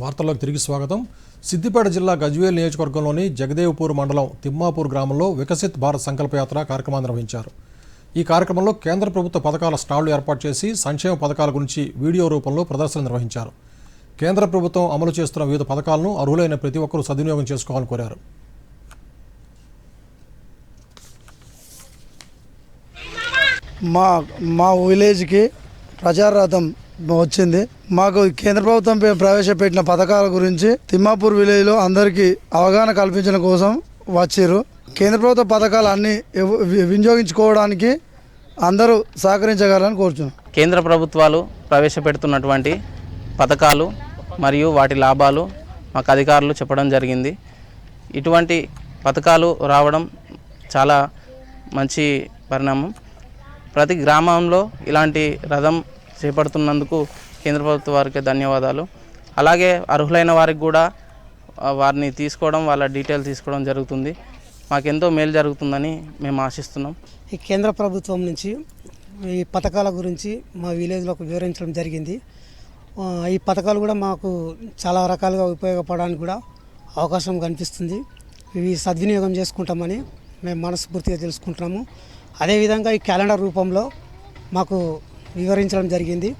వార్తల్లోకి తిరిగి స్వాగతం. సిద్దిపేట జిల్లా గజ్వేల్ నియోజకవర్గంలోని జగదేవ్పూర్ మండలం తిమ్మాపూర్ గ్రామంలో వికసిత్ భారత్ సంకల్పయాత్ర కార్యక్రమం నిర్వహించారు. ఈ కార్యక్రమంలో కేంద్ర ప్రభుత్వ పథకాల స్టాళ్ళు ఏర్పాటు చేసి సంక్షేమ పథకాల గురించి వీడియో రూపంలో ప్రదర్శన నిర్వహించారు. కేంద్ర ప్రభుత్వం అమలు చేస్తున్న వివిధ పథకాలను అర్హులైన ప్రతి ఒక్కరూ సద్వినియోగం చేసుకోవాలని కోరారు. మా మా విలేజ్కి ప్రజారథం వచ్చింది. మాకు కేంద్ర ప్రభుత్వం పే- ప్రవేశపెట్టిన పథకాల గురించి తిమ్మాపూర్ విలేజ్లో అందరికీ అవగాహన కల్పించడం కోసం వచ్చారు కేంద్ర ప్రభుత్వ పథకాలు అన్ని వినియోగించుకోవడానికి అందరూ సహకరించగలని కోరుచున్నాం. కేంద్ర ప్రభుత్వాలు ప్రవేశపెడుతున్నటువంటి పథకాలు మరియు వాటి లాభాలు మాకు అధికారులు చెప్పడం జరిగింది. ఇటువంటి పథకాలు రావడం చాలా మంచి పరిణామం. ప్రతి గ్రామంలో ఇలాంటి రథం చేపడుతున్నందుకు కేంద్ర ప్రభుత్వ వారికి ధన్యవాదాలు. అలాగే అర్హులైన వారికి కూడా వారిని తీసుకోవడం వాళ్ళ డీటెయిల్ తీసుకోవడం జరుగుతుంది. మాకెంతో మేలు జరుగుతుందని మేము ఆశిస్తున్నాం. ఈ కేంద్ర ప్రభుత్వం నుంచి ఈ పథకాల గురించి మా విలేజ్లోకి వివరించడం జరిగింది. ఈ పథకాలు కూడా మాకు చాలా రకాలుగా ఉపయోగపడడానికి కూడా అవకాశం కనిపిస్తుంది. ఇవి సద్వినియోగం చేసుకుంటామని మేము మనస్ఫూర్తిగా తెలుసుకుంటున్నాము. అదేవిధంగా ఈ క్యాలెండర్ రూపంలో మాకు వివరించడం జరిగింది.